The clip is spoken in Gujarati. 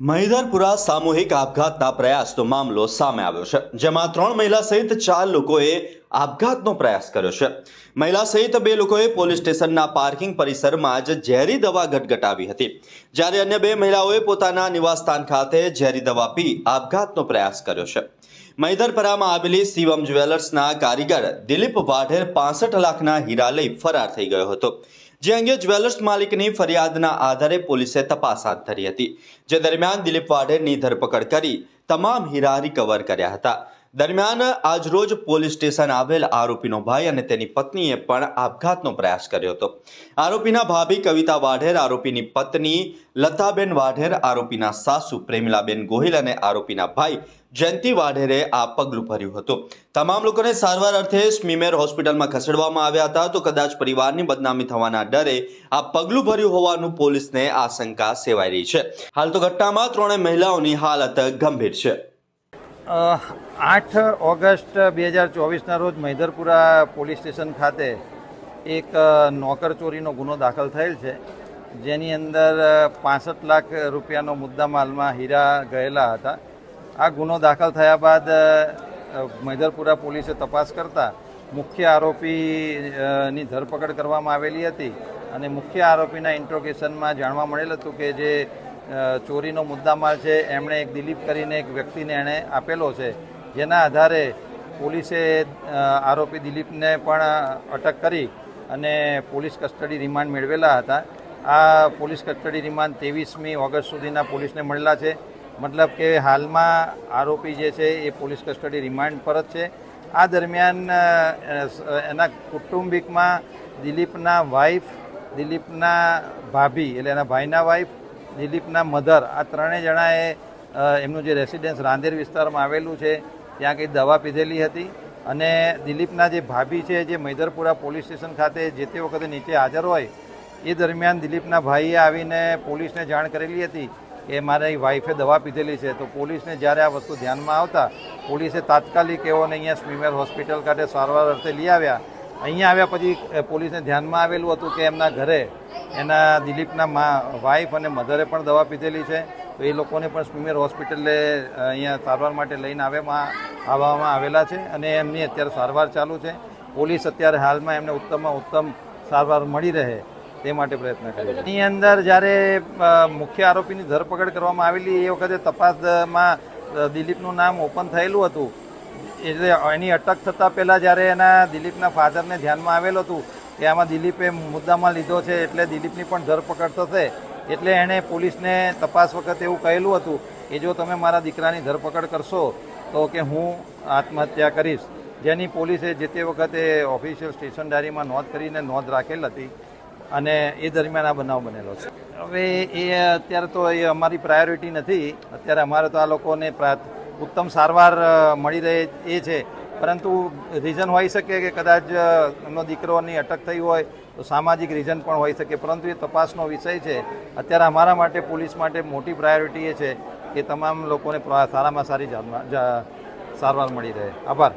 મહિધરપુરા સામૂહિક આપઘાતના પ્રયાસનો મામલો સામે આવ્યો છે, જેમાં ત્રણ મહિલા સહિત ચાર લોકોએ આપઘાતનો પ્રયાસ કર્યો છે. મહિલા સહિત બે લોકોએ પોલીસ સ્ટેશનના પાર્કિંગ પરિસરમાં જ ઝેરી દવા ગટગટાવી હતી. જ્યારે અન્ય બે મહિલાઓએ પોતાના નિવાસસ્થાન ખાતે ઝેરી દવા પી આપઘાતનો પ્રયાસ કર્યો છે. મહિધરપરામાં આવેલી શિવમ જ્વેલર્સના કારીગર દિલીપ વાઢેર પાસઠ લાખના હીરા લઈ ફરાર થઈ ગયો હતો. જે અંગે જ્વેલર્સ માલિકની ફરિયાદના આધારે પોલીસે તપાસ હાથ ધરી હતી. જે દરમિયાન દિલીપ વાઢેરની ધરપકડ કરી તમામ હીરા રિકવર કર્યા હતા. દરમિયાન આજરોજ પોલીસ સ્ટેશન આવેલ આરોપીનો ભાઈ અને તેની પત્નીએ પણ આપઘાતનો પ્રયાસ કર્યો હતો. આરોપીના ભાભી કવિતા વાઢેર, આરોપીની પત્ની લતાબેન વાઢેર, આરોપીના સાસુ પ્રેમિલાબેન ગોહિલ અને આરોપીના ભાઈ જયંતિ વાઢેરે આ પગલું ભર્યું હતું. તમામ લોકોને સારવાર અર્થે સ્મીમેર હોસ્પિટલમાં ખસેડવામાં આવ્યા હતા. તો કદાચ પરિવારની બદનામી થવાના ડરે આ પગલું ભર્યું હોવાનું પોલીસને આશંકા સેવાઈ રહી છે. હાલ તો ઘટનામાં ત્રણેય મહિલાઓની હાલત ગંભીર છે. આઠ ઓગસ્ટ બે હજાર ચોવીસના રોજ મહિધરપુરા પોલીસ સ્ટેશન ખાતે એક નોકર ચોરીનો ગુનો દાખલ થયેલ છે. જેની અંદર પાસઠ લાખ રૂપિયાનો મુદ્દામાલમાં હીરા ગયેલા હતા. આ ગુનો દાખલ થયા બાદ મહિધરપુરા પોલીસે તપાસ કરતા મુખ્ય આરોપીની ધરપકડ કરવામાં આવેલી હતી અને મુખ્ય આરોપીના ઇન્ટ્રોગેશનમાં જાણવા મળેલ હતું કે જે ચોરીનો મુદ્દામાલ છે, એમણે એક દિલીપ કરીને એક વ્યક્તિને એણે આપેલો છે. જેના આધારે પોલીસે આરોપી દિલીપને પણ અટક કરી અને પોલીસ કસ્ટડી રિમાન્ડ મેળવેલા હતા. આ પોલીસ કસ્ટડી રિમાન્ડ ત્રેવીસમી ઓગસ્ટ સુધીના પોલીસને મળેલા છે. મતલબ કે હાલમાં આરોપી જે છે, એ પોલીસ કસ્ટડી રિમાન્ડ પર જ છે. આ દરમિયાન એના કુટુંબિકમાં દિલીપના વાઈફ દિલીપના ભાભી, એટલે એના ભાઈના વાઈફ દિલીપના મધર. આ ત્રણેય જણાએ એમનું જે રેસિડેન્સ રાંદેર વિસ્તારમાં આવેલું છે, ત્યાં કંઈ દવા પીધેલી હતી. અને દિલીપના જે ભાભી છે, જે મૈદરપુરા પોલીસ સ્ટેશન ખાતે જે તે વખતે નીચે હાજર હોય, એ દરમિયાન દિલીપના ભાઈએ આવીને પોલીસને જાણ કરેલી હતી કે મારી વાઈફે દવા પીધેલી છે. તો પોલીસને જ્યારે આ વસ્તુ ધ્યાનમાં આવતા, પોલીસે તાત્કાલિક એઓને અહીંયા સ્મીમેર હોસ્પિટલ ખાતે સારવાર અર્થે લઈ આવ્યા. અહીંયા આવ્યા પછી પોલીસને ધ્યાનમાં આવેલું હતું કે એમના ઘરે એના દિલીપના મા વાઈફ અને મધરે પણ દવા પીધેલી છે. તો એ લોકોને પણ સ્મીમેર હોસ્પિટલે અહીંયા સારવાર માટે લઈને આવ્યામાં આવવામાં આવેલા છે અને એમની અત્યારે સારવાર ચાલુ છે. પોલીસ અત્યારે હાલમાં એમને ઉત્તમમાં ઉત્તમ સારવાર મળી રહે તે માટે પ્રયત્ન કરે એની અંદર જ્યારે મુખ્ય આરોપીની ધરપકડ કરવામાં આવેલી, એ વખતે તપાસમાં દિલીપનું નામ ઓપન થયેલું હતું. એટલે એની અટક થતાં પહેલાં જ્યારે એના દિલીપના ફાધરને ધ્યાનમાં આવેલું હતું, કે આમાં દિલીપે મુદ્દામાં લીધો છે એટલે દિલીપની પણ ધરપકડ થશે, એટલે એણે પોલીસને તપાસ વખતે એવું કહેલું હતું કે જો તમે મારા દીકરાની ધરપકડ કરશો, તો કે હું આત્મહત્યા કરીશ. જેની પોલીસે જે તે વખતે ઓફિશિયલ સ્ટેશન ડાયરીમાં નોંધ કરીને નોંધ રાખેલ હતી અને એ દરમિયાન આ બનાવ બનેલો છે. હવે એ અત્યારે તો એ અમારી પ્રાયોરિટી નથી. અત્યારે અમારે તો આ લોકોને પ્રા- ઉત્તમ સારવાર મળી રહે એ છે. પરંતુ રીઝન હોઈ શકે કે કદાચ એમનો દીકરોની અટક થઈ હોય, તો સામાજિક રીઝન પણ હોઈ શકે. પરંતુ એ તપાસનો વિષય છે. અત્યારે અમારા માટે, પોલીસ માટે મોટી પ્રાયોરિટી એ છે કે તમામ લોકોને સારામાં સારી સારવાર મળી રહે. આભાર.